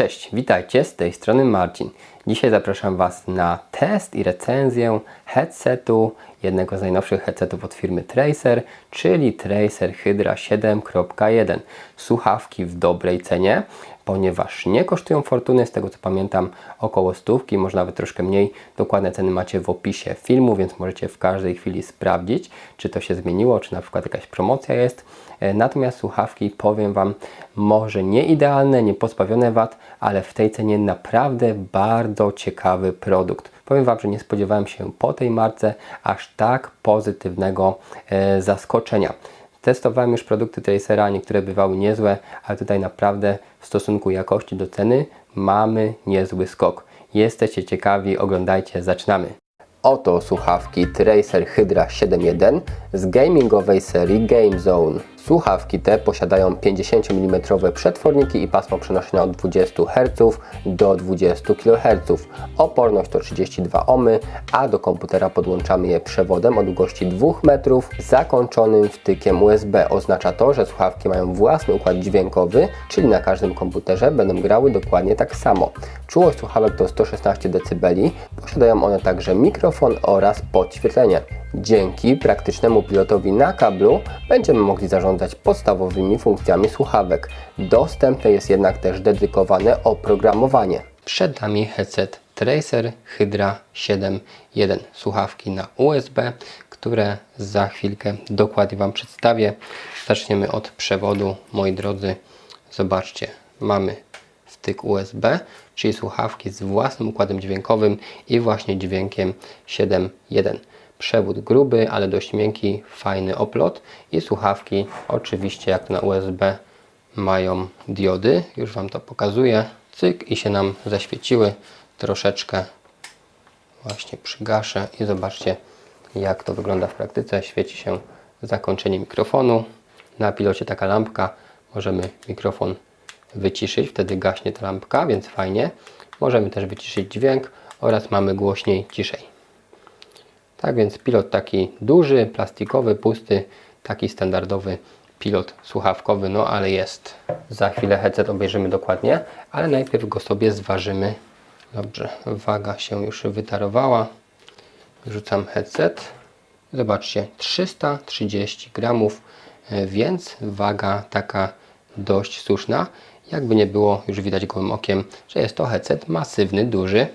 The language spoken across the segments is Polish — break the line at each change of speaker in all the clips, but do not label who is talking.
Cześć, witajcie, z tej strony Marcin. Dzisiaj zapraszam Was na test i recenzję headsetu, jednego z najnowszych headsetów od firmy Tracer, czyli Tracer Hydra 7.1. Słuchawki w dobrej cenie, ponieważ nie kosztują fortuny, z tego co pamiętam około stówki, może nawet troszkę mniej. Dokładne ceny macie w opisie filmu, więc możecie w każdej chwili sprawdzić, czy to się zmieniło, czy na przykład jakaś promocja jest. E, Natomiast słuchawki, powiem Wam, może nie idealne, nie pozbawione wad, ale w tej cenie naprawdę bardzo ciekawy produkt. Powiem Wam, że nie spodziewałem się po tej marce aż tak pozytywnego e, zaskoczenia. Testowałem już produkty Tracera, niektóre bywały niezłe, ale tutaj naprawdę w stosunku jakości do ceny mamy niezły skok. Jesteście ciekawi, oglądajcie, zaczynamy. Oto słuchawki Tracer Hydra 7.1 z gamingowej serii Game Zone. Słuchawki te posiadają 50 mm przetworniki i pasmo przenoszenia od 20 Hz do 20 kHz. Oporność to 32 ohmy, a do komputera podłączamy je przewodem o długości 2 metrów zakończonym wtykiem USB. Oznacza to, że słuchawki mają własny układ dźwiękowy, czyli na każdym komputerze będą grały dokładnie tak samo. Czułość słuchawek to 116 dB. Posiadają one także mikrofon oraz podświetlenie. Dzięki praktycznemu pilotowi na kablu będziemy mogli zarządzać podstawowymi funkcjami słuchawek. Dostępne jest jednak też dedykowane oprogramowanie. Przed nami headset Tracer Hydra 7.1. Słuchawki na USB, które za chwilkę dokładnie Wam przedstawię. Zaczniemy od przewodu, moi drodzy. Zobaczcie, mamy wtyk USB, czyli słuchawki z własnym układem dźwiękowym i właśnie dźwiękiem 7.1. Przewód gruby, ale dość miękki, fajny oplot i słuchawki oczywiście jak na USB mają diody. Już Wam to pokazuję. Cyk i się nam zaświeciły. Troszeczkę właśnie przygaszę i zobaczcie jak to wygląda w praktyce. Świeci się zakończenie mikrofonu. Na pilocie taka lampka. Możemy mikrofon wyciszyć, wtedy gaśnie ta lampka, więc fajnie. Możemy też wyciszyć dźwięk oraz mamy głośniej, ciszej. Tak więc pilot taki duży, plastikowy, pusty, taki standardowy pilot słuchawkowy, no ale jest. Za chwilę headset obejrzymy dokładnie, ale najpierw go sobie zważymy. Dobrze, waga się już wytarowała. Wrzucam headset. Zobaczcie, 330 gramów, e, więc waga taka dość słuszna. Jakby nie było, już widać gołym okiem, że jest to headset masywny, duży.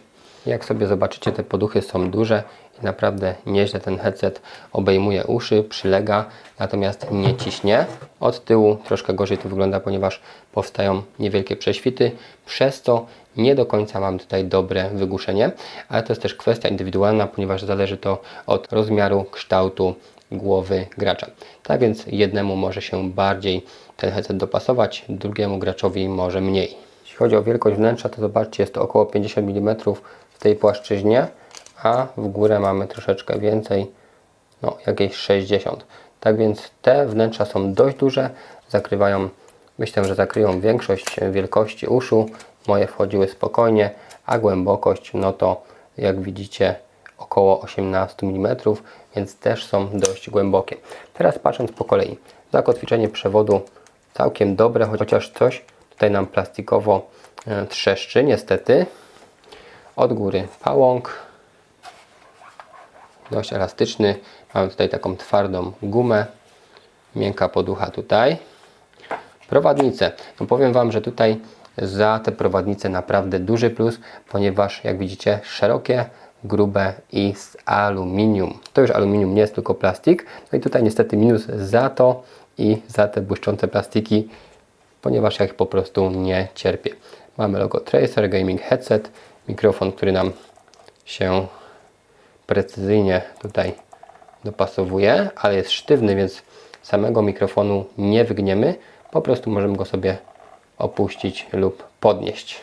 Jak sobie zobaczycie, te poduchy są duże i naprawdę nieźle ten headset obejmuje uszy, przylega, natomiast nie ciśnie. Od tyłu troszkę gorzej to wygląda, ponieważ powstają niewielkie prześwity, przez co nie do końca mam tutaj dobre wygłuszenie, ale to jest też kwestia indywidualna, ponieważ zależy to od rozmiaru, kształtu głowy gracza. Tak więc jednemu może się bardziej ten headset dopasować, drugiemu graczowi może mniej. Jeśli chodzi o wielkość wnętrza, to zobaczcie, jest to około 50 mm w tej płaszczyźnie, a w górę mamy troszeczkę więcej, no jakieś 60. Tak więc te wnętrza są dość duże, zakrywają, myślę, że zakryją większość wielkości uszu. Moje wchodziły spokojnie, a głębokość, no to jak widzicie, około 18 mm, więc też są dość głębokie. Teraz patrząc po kolei, zakotwiczenie przewodu całkiem dobre, chociaż coś tutaj nam plastikowo e, trzeszczy, niestety. Od góry pałąk, dość elastyczny. Mamy tutaj taką twardą gumę, miękka poducha tutaj. Prowadnice. No powiem Wam, że tutaj za te prowadnice naprawdę duży plus, ponieważ jak widzicie szerokie, grube i z aluminium. To już aluminium nie jest tylko plastik. No i tutaj niestety minus za to i za te błyszczące plastiki, ponieważ ja ich po prostu nie cierpię. Mamy logo Tracer Gaming Headset, mikrofon, który nam się precyzyjnie tutaj dopasowuje, ale jest sztywny, więc samego mikrofonu nie wygniemy. Po prostu możemy go sobie opuścić lub podnieść.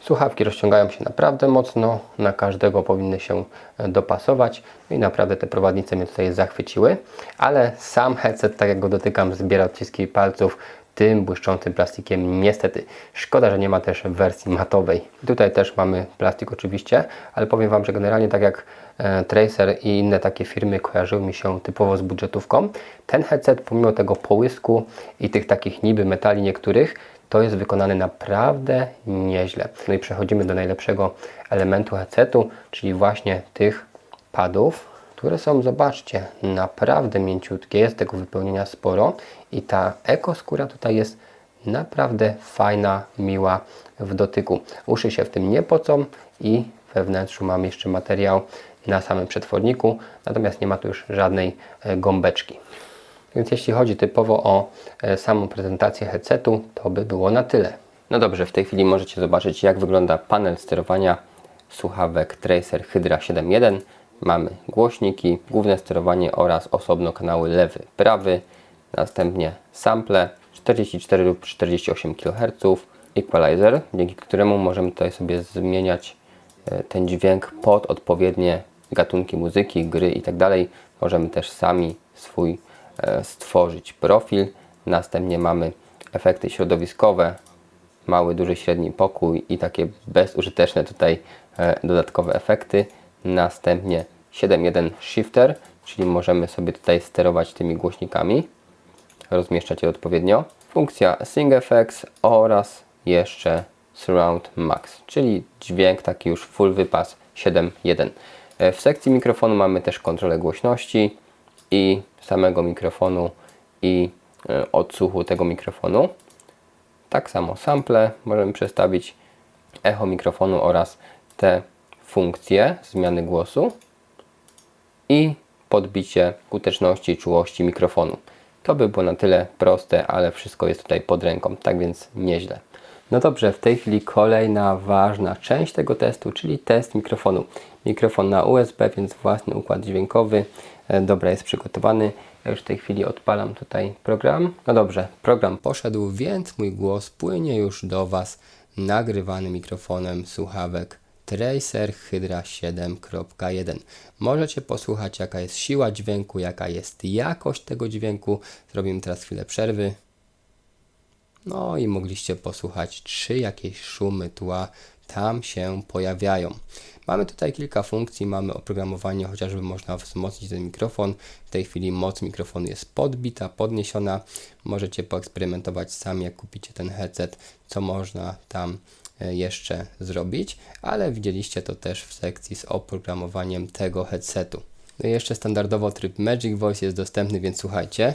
Słuchawki rozciągają się naprawdę mocno, na każdego powinny się dopasować No i naprawdę te prowadnice mnie tutaj zachwyciły, ale sam headset, tak jak go dotykam, zbiera odciski palców, tym błyszczącym plastikiem. Niestety, szkoda, że nie ma też wersji matowej. Tutaj też mamy plastik oczywiście, ale powiem Wam, że generalnie tak jak e, Tracer i inne takie firmy kojarzyły mi się typowo z budżetówką, ten headset pomimo tego połysku i tych takich niby metali niektórych, to jest wykonany naprawdę nieźle. No i przechodzimy do najlepszego elementu headsetu, czyli właśnie tych padów, które są, zobaczcie, naprawdę mięciutkie, jest tego wypełnienia sporo i ta ekoskóra tutaj jest naprawdę fajna, miła w dotyku. Uszy się w tym nie pocą i we wnętrzu mam jeszcze materiał na samym przetworniku, natomiast nie ma tu już żadnej e, gąbeczki. Więc jeśli chodzi typowo o e, samą prezentację headsetu, to by było na tyle. No dobrze, w tej chwili możecie zobaczyć jak wygląda panel sterowania słuchawek Tracer Hydra 7.1. Mamy głośniki, główne sterowanie oraz osobno kanały lewy, prawy, następnie sample 44 lub 48 kHz, equalizer, dzięki któremu możemy tutaj sobie zmieniać e, ten dźwięk pod odpowiednie gatunki muzyki, gry itd. Możemy też sami swój e, stworzyć profil. Następnie mamy efekty środowiskowe, mały, duży, średni pokój i takie bezużyteczne tutaj e, dodatkowe efekty. Następnie 7.1 shifter, czyli możemy sobie tutaj sterować tymi głośnikami, rozmieszczać je odpowiednio. Funkcja Sing Effects oraz jeszcze Surround Max, czyli dźwięk taki już full wypas 7.1. E, W sekcji mikrofonu mamy też kontrolę głośności i samego mikrofonu i e, odsłuchu tego mikrofonu. Tak samo sample możemy przestawić, echo mikrofonu oraz te funkcje zmiany głosu i podbicie skuteczności i czułości mikrofonu. To by było na tyle proste, ale wszystko jest tutaj pod ręką, tak więc nieźle. No dobrze, w tej chwili kolejna ważna część tego testu, czyli test mikrofonu. Mikrofon na USB, więc własny układ dźwiękowy. E, Dobra, jest przygotowany. Ja już w tej chwili odpalam tutaj program. No dobrze, program poszedł, więc mój głos płynie już do Was nagrywany mikrofonem słuchawek Tracer Hydra 7.1. Możecie posłuchać jaka jest siła dźwięku, jaka jest jakość tego dźwięku. Zrobimy teraz chwilę przerwy. No i mogliście posłuchać, czy jakieś szumy tła tam się pojawiają. Mamy tutaj kilka funkcji, mamy oprogramowanie, chociażby można wzmocnić ten mikrofon. W tej chwili moc mikrofonu jest podbita, podniesiona. Możecie poeksperymentować sami, jak kupicie ten headset, co można tam jeszcze zrobić, ale widzieliście to też w sekcji z oprogramowaniem tego headsetu. No i jeszcze standardowo tryb Magic Voice jest dostępny, więc słuchajcie.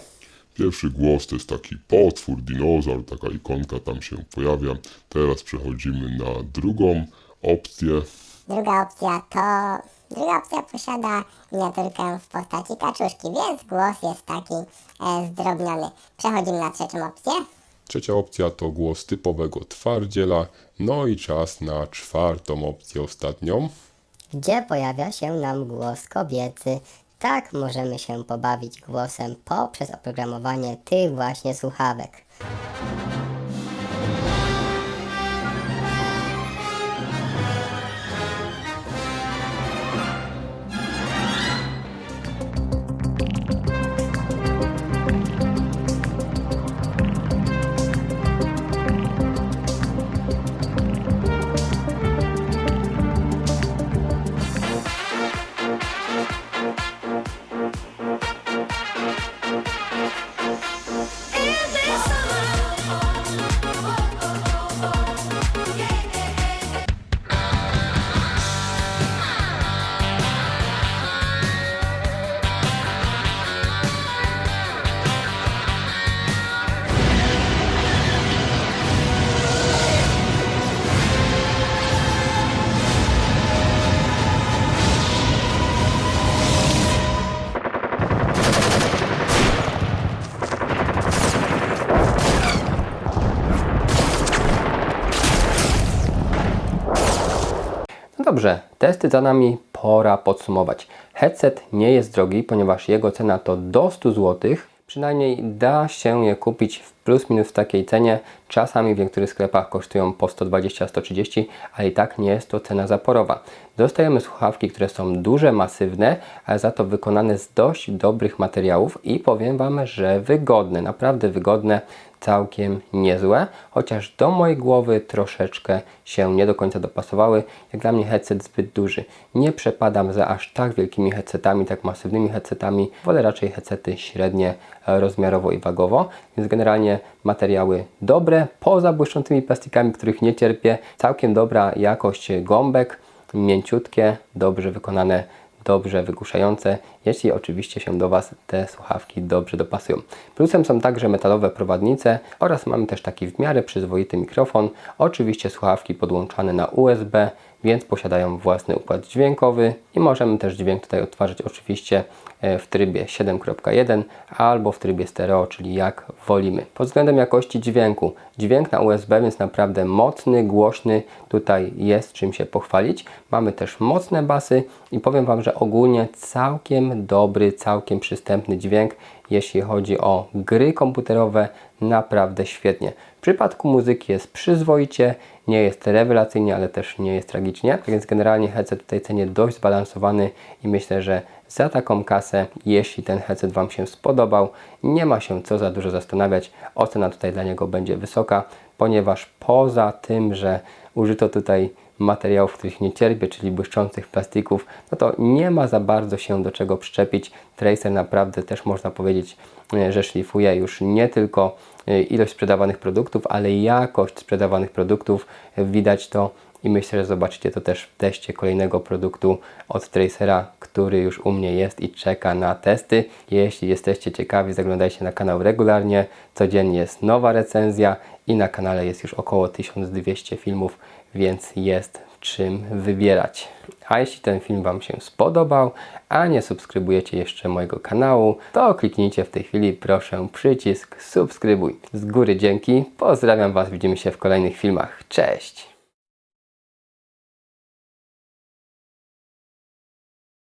Pierwszy głos to jest taki potwór, dinozaur, taka ikonka tam się pojawia. Teraz przechodzimy na drugą opcję.
Druga opcja to... Druga opcja posiada miniaturkę w postaci kaczuszki, więc głos jest taki e, zdrobniony. Przechodzimy na trzecią opcję.
Trzecia opcja to głos typowego twardziela. No i czas na czwartą opcję, ostatnią.
Gdzie pojawia się nam głos kobiecy. Tak możemy się pobawić głosem poprzez oprogramowanie tych właśnie słuchawek.
Dobrze, testy za nami, pora podsumować. Headset nie jest drogi, ponieważ jego cena to do 100 zł. Przynajmniej da się je kupić w plus minus w takiej cenie. Czasami w niektórych sklepach kosztują po 120-130, ale i tak nie jest to cena zaporowa. Dostajemy słuchawki, które są duże, masywne, ale za to wykonane z dość dobrych materiałów i powiem Wam, że wygodne, naprawdę wygodne, całkiem niezłe, chociaż do mojej głowy troszeczkę się nie do końca dopasowały. Jak dla mnie headset zbyt duży. Nie przepadam za aż tak wielkimi headsetami, tak masywnymi headsetami. Wolę raczej headsety średnie e, rozmiarowo i wagowo, więc generalnie materiały dobre, poza błyszczącymi plastikami, których nie cierpię. Całkiem dobra jakość gąbek, mięciutkie, dobrze wykonane dobrze wygłuszające, jeśli oczywiście się do Was te słuchawki dobrze dopasują. Plusem są także metalowe prowadnice oraz mamy też taki w miarę przyzwoity mikrofon. Oczywiście słuchawki podłączane na USB, więc posiadają własny układ dźwiękowy i możemy też dźwięk tutaj odtwarzać oczywiście e, w trybie 7.1 albo w trybie stereo, czyli jak wolimy. Pod względem jakości dźwięku, dźwięk na USB, więc naprawdę mocny, głośny, tutaj jest czym się pochwalić. Mamy też mocne basy i powiem Wam, że ogólnie całkiem dobry, całkiem przystępny dźwięk, jeśli chodzi o gry komputerowe, naprawdę świetnie. Przypadku muzyki jest przyzwoicie, nie jest rewelacyjnie, ale też nie jest tragicznie. Więc generalnie headset w tej cenie dość zbalansowany i myślę, że za taką kasę, jeśli ten headset Wam się spodobał, nie ma się co za dużo zastanawiać. Ocena tutaj dla niego będzie wysoka, ponieważ poza tym, że użyto tutaj materiałów, których nie cierpię, czyli błyszczących plastików, no to nie ma za bardzo się do czego przyczepić. Tracer naprawdę też można powiedzieć, e, że szlifuje już nie tylko ilość sprzedawanych produktów, ale jakość sprzedawanych produktów. Widać to i myślę, że zobaczycie to też w teście kolejnego produktu od Tracera, który już u mnie jest i czeka na testy. Jeśli jesteście ciekawi, zaglądajcie na kanał regularnie. Codziennie jest nowa recenzja i na kanale jest już około 1200 filmów, więc jest czym wybierać. A jeśli ten film Wam się spodobał, a nie subskrybujecie jeszcze mojego kanału, to kliknijcie w tej chwili proszę przycisk subskrybuj. Z góry dzięki, pozdrawiam Was, widzimy się w kolejnych filmach. Cześć!